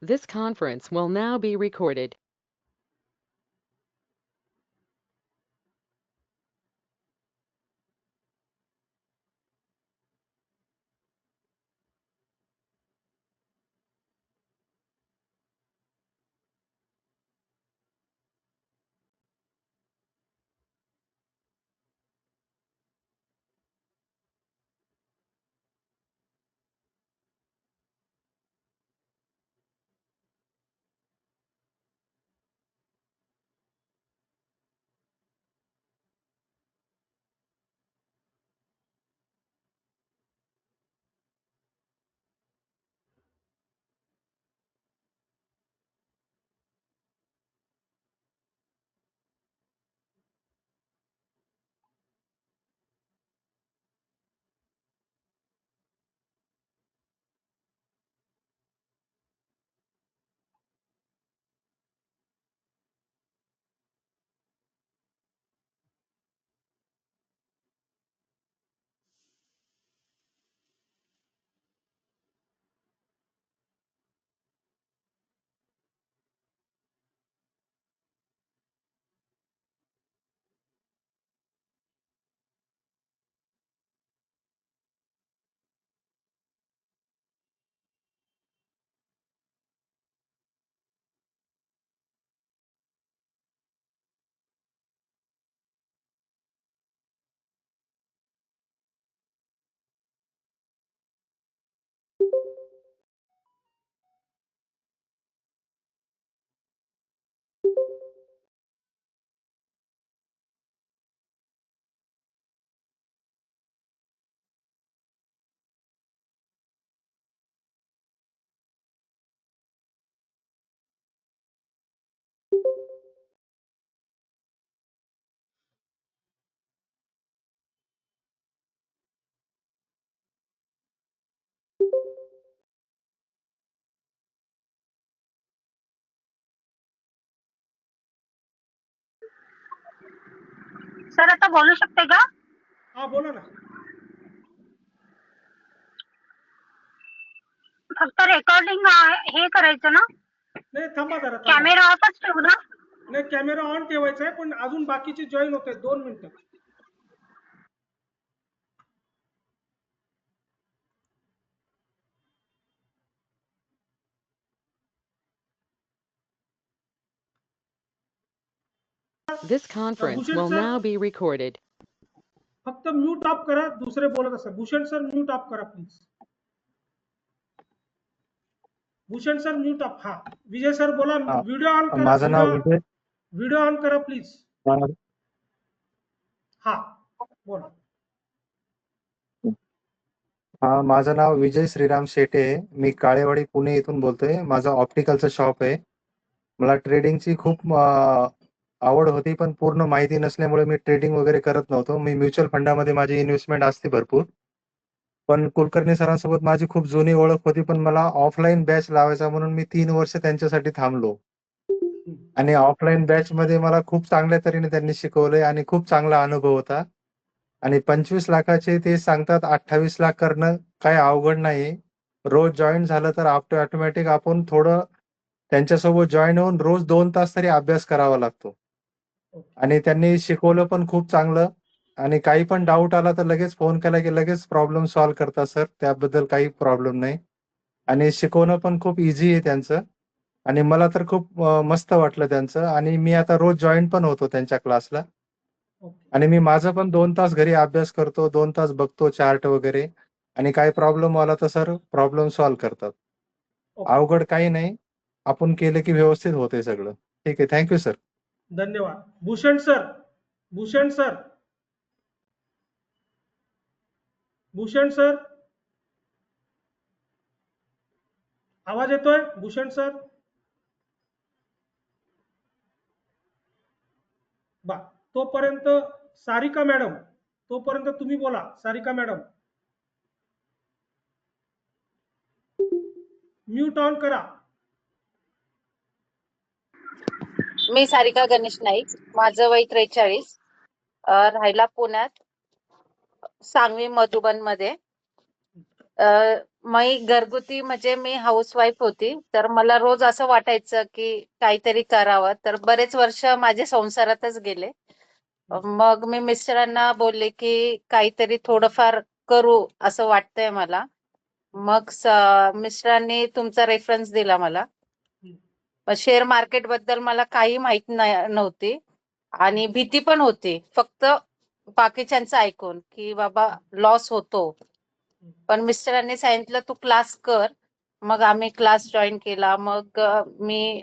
This conference will now be recorded. Sir आता बोलू शकते का? हा बोला ना. फक्त रेकॉर्डिंग हे करायचं ना? नाही थांबा जरा थांबा. कॅमेरा ऑफच ठेवू ना? नाही कॅमेरा ऑन ठेवायचा आहे पण अजून बाकीचे जॉईन होते दोन मिनिटं. This conference will now be recorded. फक्त म्यूट ऑफ करा दुसरे बोलत असतात. भूषण सर म्यूट ऑफ करा please Bhushan sir mute off हा. विजय सर बोला. व्हिडिओ ऑन करा माझं नाव विजय. व्हिडिओ ऑन करा प्लीज हा. बोला. हा माझं नाव विजय श्रीराम शेटे आहे. मी काळेवाडी पुणे इथून बोलतोय. माझं ऑप्टिकलचं शॉप आहे. मला ट्रेडिंगची खूप आवड होती पण पूर्ण माहिती नसल्यामुळे मी ट्रेडिंग वगैरे करत नव्हतो. मी म्युच्युअल फंडामध्ये माझी इन्व्हेस्टमेंट असते भरपूर. पण कुलकर्णी सरांसोबत माझी खूप जुनी ओळख होती पण मला ऑफलाईन बॅच लावायचा म्हणून मी तीन वर्ष त्यांच्यासाठी थांबलो. आणि ऑफलाईन बॅच मध्ये मला खूप चांगल्या तऱ्हेने त्यांनी शिकवलंय आणि खूप चांगला अनुभव होता. आणि पंचवीस लाखाचे ते सांगतात अठ्ठावीस लाख करणं काय अवघड नाही रोज जॉईन झालं तर ऑटोमॅटिक आपण थोडं त्यांच्यासोबत जॉईन होऊन रोज दोन तास तरी अभ्यास करावा लागतो. आणि त्यांनी शिकवलं पण खूप चांगलं. आणि काही पण डाऊट आला तर लगेच फोन केला की लगेच प्रॉब्लेम सॉल्व्ह करतात सर त्याबद्दल काही प्रॉब्लेम नाही. आणि शिकवणं पण खूप इझी आहे त्यांचं. आणि मला तर खूप मस्त वाटलं त्यांचं. आणि मी आता रोज जॉईन पण होतो त्यांच्या क्लासला आणि मी माझं पण दोन तास घरी अभ्यास करतो दोन तास बघतो चार्ट वगैरे. आणि काही प्रॉब्लेम आला तर सर प्रॉब्लेम सॉल्व्ह करतात. अवघड काही नाही. आपण केलं की व्यवस्थित होते सगळं. ठीक आहे. थँक्यू सर धन्यवाद. Bhushan sir Bhushan sir. Bhushan sir. आवाज येतोय? भूषण सर. बा तोपर्यंत सारिका मॅडम तोपर्यंत तुम्ही बोला सारिका मॅडम. म्यूट ऑन करा. मी सारिका गणेश नाईक. माझं वय त्रेचाळीस. राहायला पुण्यात. सांगवी मधुबनमध्ये मी घरगुती म्हणजे मी हाऊसवाईफ होती. तर मला रोज असं वाटायचं की काहीतरी करावं. तर बरेच वर्ष माझे संसारातच गेले. मग मी मिस्टरांना बोलले की काहीतरी थोडंफार करू असं वाटतंय मला. मग मिस्टरांनी तुमचा रेफरन्स दिला मला. शेअर मार्केटबद्दल मला काही माहीत नाही- नव्हती. आणि भीती पण होती. फक्त बाकीच्यांचं ऐकून की बाबा लॉस होतो. पण मिस्टरांनी सांगितलं तू क्लास कर. मग आम्ही क्लास जॉईन केला. मग मी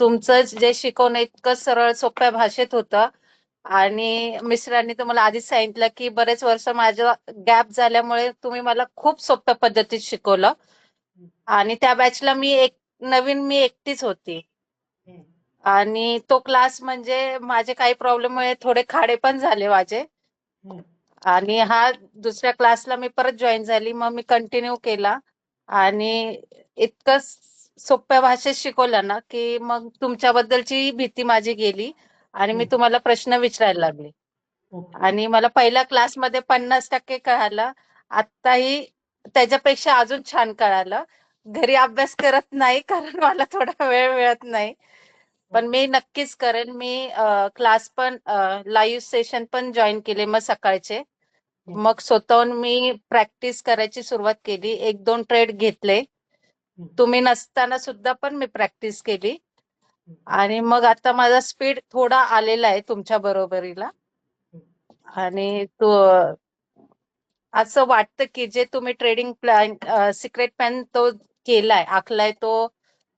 तुमचं जे शिकवणं इतकं सरळ सोप्या भाषेत होतं. आणि मिस्टरांनी तुम्हाला आधीच सांगितलं की बरेच वर्ष माझं गॅप झाल्यामुळे तुम्ही मला खूप सोप्या पद्धतीत शिकवलं. आणि त्या बॅचला मी एक नवीन मी एकटीच होती. आणि तो क्लास म्हणजे माझे काही प्रॉब्लेममुळे थोडे खाडे पण झाले माझे. आणि हा दुसऱ्या क्लासला मी परत जॉईन झाली मग मी कंटिन्यू केला. आणि इतकं सोप्या भाषेत शिकवलं ना की मग तुमच्याबद्दलची भीती माझी गेली आणि मी. तुम्हाला प्रश्न विचारायला लागले. आणि मला पहिल्या क्लासमध्ये पन्नास टक्के कळालं. आत्ताही त्याच्यापेक्षा अजून छान कळालं. घरी अभ्यास करत नाही कारण मला थोडा वेळ मिळत नाही. पण मी नक्कीच करेन. मी क्लास पण लाईव्ह सेशन पण जॉईन केले मग सकाळचे. मग स्वतःहून मी प्रॅक्टिस करायची सुरुवात केली. एक दोन ट्रेड घेतले. तुम्ही नसताना सुद्धा पण मी प्रॅक्टिस केली. आणि मग आता माझा स्पीड थोडा आलेला आहे तुमच्या बरोबरीला. आणि तो असं वाटतं की जे तुम्ही ट्रेडिंग प्लॅन सिक्रेट प्लॅन तो केलाय आखलाय तो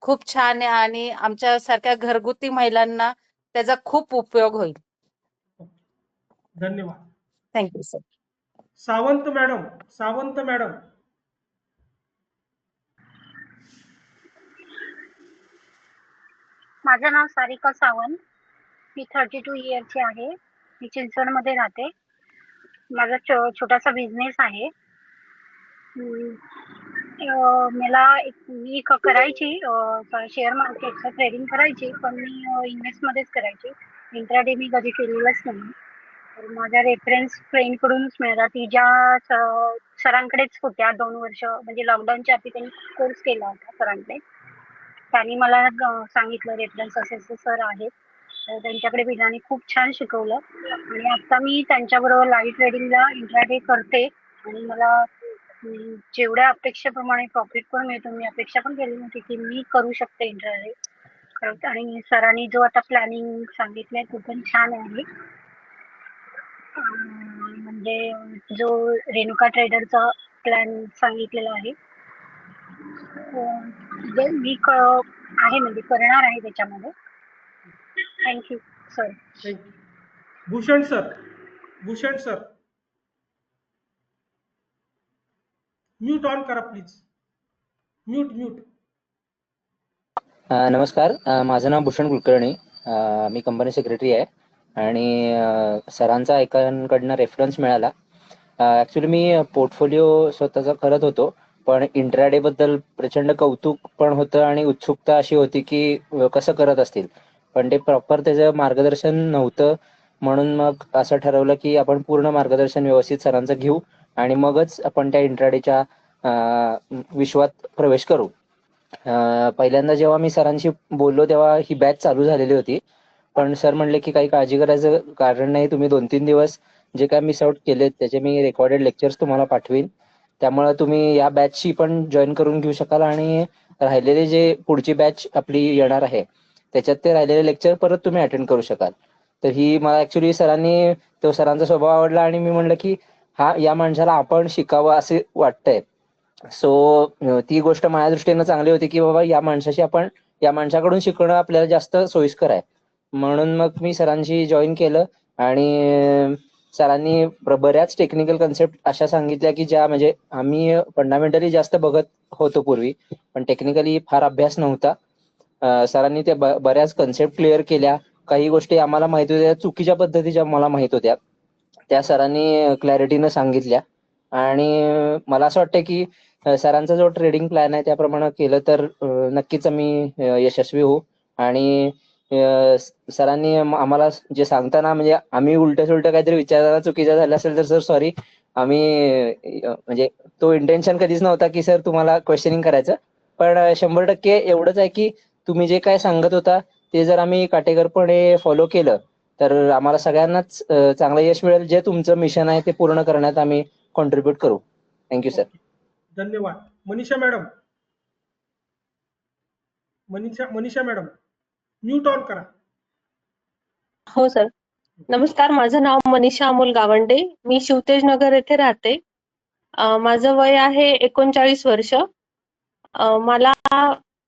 खूप छान आहे आणि आमच्या सारख्या घरगुती महिलांना त्याचा खूप उपयोग होईल. धन्यवाद. Thank you sir Sawant madam Sawant madam. माझं नाव सारिका सावंत. मी थर्टी टू इयरची आहे. मी चिंचवडमध्ये राहते. माझा छो छोटासा बिझनेस आहे. मला एक मी करायची शेअर मार्केटचं ट्रेडिंग करायची पण मी इन्व्हेस्टमध्येच करायची. इंट्राडे मी कधी केलेलंच नाही. तर माझ्या रेफरन्स फ्रेंडकडूनच मिळाला. ती ज्या सरांकडेच होत्या दोन वर्ष. म्हणजे लॉकडाऊनच्या आधी त्यांनी कोर्स केला होता सरांकडे. त्यांनी मला सांगितलं रेफरन्स असे सर आहेत. तर त्यांच्याकडे बिलाने खूप छान शिकवलं. आणि आता मी त्यांच्याबरोबर लाईव्ह ट्रेडिंगला इंट्राडे करते. आणि मला जेवढ्या अपेक्षेप्रमाणे प्रॉफिट पण मिळतो मी अपेक्षा पण केली नव्हती की मी करू शकते इंट्राडे आणि सरांनी जो आता प्लॅनिंग सांगितलंय तो पण छान आहे. म्हणजे जो रेणुका ट्रेडरचा प्लॅन सांगितलेला आहे मी आहे म्हणजे करणार आहे त्याच्यामध्ये. Thank you sir thank you Bhushan sir Bhushan sir mute on करा प्लीज म्यूट म्यूट नमस्कार. माझं नाव भूषण कुलकर्णी. मी कंपनी सेक्रेटरी आहे. आणि सरांचा एकांकडनं रेफरन्स मिळाला. ॲक्च्युली मी पोर्टफोलिओ स्वतःचा करत होतो. पण इंट्राडे बद्दल प्रचंड कौतुक पण होतं आणि उत्सुकता अशी होती की कसं करत असतील? पण ते प्रॉपर त्याचं मार्गदर्शन नव्हतं. म्हणून मग असं ठरवलं की आपण पूर्ण मार्गदर्शन व्यवस्थित सरांचं घेऊ आणि मगच आपण त्या इंट्राडेच्या विश्वात प्रवेश करू. पहिल्यांदा जेव्हा मी सरांशी बोललो तेव्हा ही बॅच चालू झालेली होती. पण सर म्हणले की काही काळजी करायचं कारण नाही तुम्ही दोन तीन दिवस जे काय मिस आउट केले त्याचे मी रेकॉर्डेड लेक्चर्स तुम्हाला पाठवीन. त्यामुळे तुम्ही या बॅचशी पण जॉईन करून घेऊ शकाल आणि राहिलेले जे पुढची बॅच आपली येणार आहे. त्याच्यात ते राहिलेले लेक्चर परत तुम्ही अटेंड करू शकाल. तर ही मला ऍक्च्युली सरांनी तो सरांचा स्वभाव आवडला आणि मी म्हणलं की हा या माणसाला आपण शिकावं असे वाटतंय. सो ती गोष्ट माझ्या दृष्टीनं चांगली होती की बाबा या माणसाशी आपण या माणसाकडून शिकणं आपल्याला जास्त सोयीस्कर आहे. म्हणून मग मी सरांशी जॉईन केलं आणि सरांनी बऱ्याच टेक्निकल कन्सेप्ट अशा सांगितल्या की ज्या म्हणजे आम्ही फंडामेंटली जास्त बघत होतो पूर्वी. पण टेक्निकली फार अभ्यास नव्हता. सरांनी त्या बऱ्याच कन्सेप्ट क्लिअर केल्या. काही गोष्टी आम्हाला माहीत होत्या. चुकीच्या पद्धतीच्या मला माहीत होत्या त्या सरांनी क्लॅरिटीनं सांगितल्या. आणि मला असं वाटतं की सरांचा जो ट्रेडिंग प्लॅन आहे त्याप्रमाणे केलं तर नक्कीच आम्ही यशस्वी होऊ. आणि सरांनी आम्हाला जे सांगताना म्हणजे आम्ही उलट सुलट काहीतरी विचारायला चुकीचं झालं असेल तर सर सॉरी आम्ही म्हणजे तो इंटेन्शन कधीच नव्हता की सर तुम्हाला क्वेश्चनिंग करायचं. पण शंभर टक्के एवढंच आहे की तुम्ही जे काय सांगत होता ते जर आम्ही काटेकोरपणे फॉलो केलं तर आम्हाला सगळ्यांनाच चांगलं यश मिळेल. जे तुमचं मिशन आहे ते पूर्ण करण्यात आम्ही कॉन्ट्रीब्युट करू. Thank you sir. धन्यवाद. Manisha madam. Manisha Manisha madam mute on करा. हो सर नमस्कार माझं नाव मनीषा अमोल गावंडे. मी शिवतेज नगर येथे राहते. अं, माझं वय आहे एकोणचाळीस वर्ष. अं, मला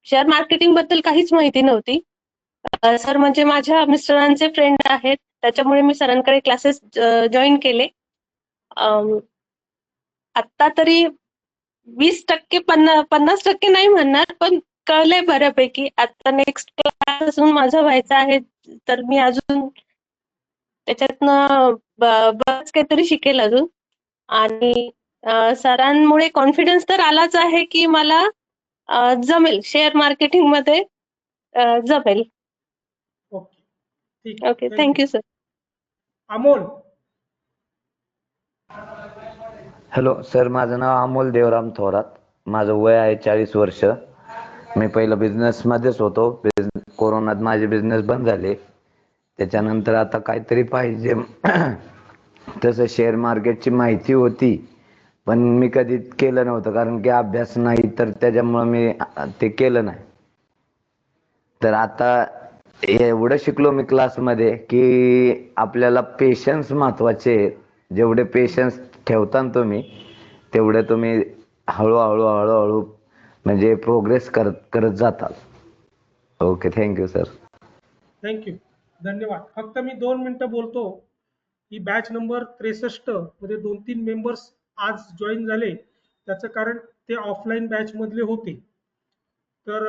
शेअर मार्केटिंगबद्दल काहीच माहिती नव्हती. सर म्हणजे माझ्या मिस्टरांचे फ्रेंड आहेत. त्याच्यामुळे मी सरांकडे क्लासेस जॉईन केले. आत्ता तरी वीस टक्के पन्ना पन्नास टक्के नाही म्हणणार पण कळलंय बऱ्यापैकी. आता नेक्स्ट क्लास अजून माझा व्हायचा आहे तर मी अजून त्याच्यातनं बरंच काहीतरी शिकेल अजून. आणि सरांमुळे कॉन्फिडन्स तर आलाच आहे की मला जमेल. शेअर मार्केटिंगमध्ये अं, जमेल. ओके. ठीक. आहे. Okay. Thank you. Thank you sir Amol. Hello sir माझं नाव अमोल देवराम थोरात. माझं वय आहे चाळीस वर्ष. मी पहिलं बिझनेसमध्येच होतो. कोरोनात माझे बिझनेस बंद झाले. त्याच्यानंतर आता काहीतरी पाहिजे. तसं शेअर मार्केटची माहिती होती. पण मी कधी केलं नव्हतं. कारण की अभ्यास नाही तर त्याच्यामुळं मी ते केलं नाही. तर आता एवढं शिकलो मी क्लासमध्ये की आपल्याला पेशन्स महत्त्वाचे जेवढे पेशन्स ठेवता तुम्ही तेवढे तुम्ही हळूहळू हळूहळू म्हणजे प्रोग्रेस करत करत जाताल. Okay thank you sir thank you धन्यवाद. फक्त मी दोन मिनिटं बोलतो. ही बॅच नंबर त्रेसष्टमध्ये दोन तीन मेंबर्स आज जॉईन झाले. त्याचं कारण ते ऑफलाईन बॅच मधले होते. तर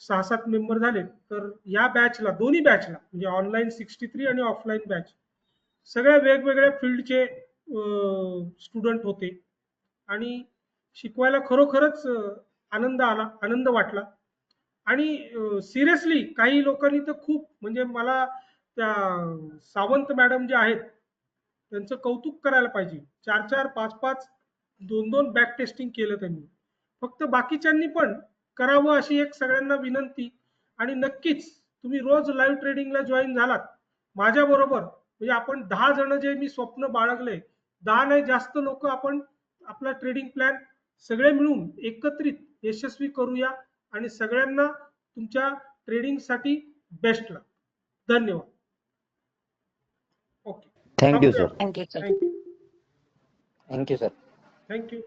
सहा सात मेंबर झाले. तर या बॅचला दोन्ही बॅचला म्हणजे ऑनलाईन सिक्स्टी थ्री आणि ऑफलाईन बॅच सगळ्या वेगवेगळ्या फील्डचे स्टुडंट होते. आणि शिकवायला खरोखरच आनंद आला आनंद वाटला. आणि सिरियसली काही लोकांनी तर खूप म्हणजे मला त्या सावंत मॅडम जे आहेत त्यांचं कौतुक करायला पाहिजे. चार चार पाच पाच दोन दोन बॅक टेस्टिंग केलं त्यांनी. फक्त बाकीच्यांनी पण करावं अशी एक सगळ्यांना विनंती आणि नक्कीच तुम्ही रोज लाईव्ह ट्रेडिंगला जॉईन झालात. माझ्याबरोबर म्हणजे आपण दहा जण जे मी स्वप्न बाळगले दहा नाही जास्त लोक आपण आपला ट्रेडिंग प्लॅन सगळे मिळून एकत्रित यशस्वी करूया आणि सगळ्यांना तुमच्या ट्रेडिंगसाठी बेस्ट लाभ धन्यवाद. Okay thank you sir thank you sir thank you thank you sir thank you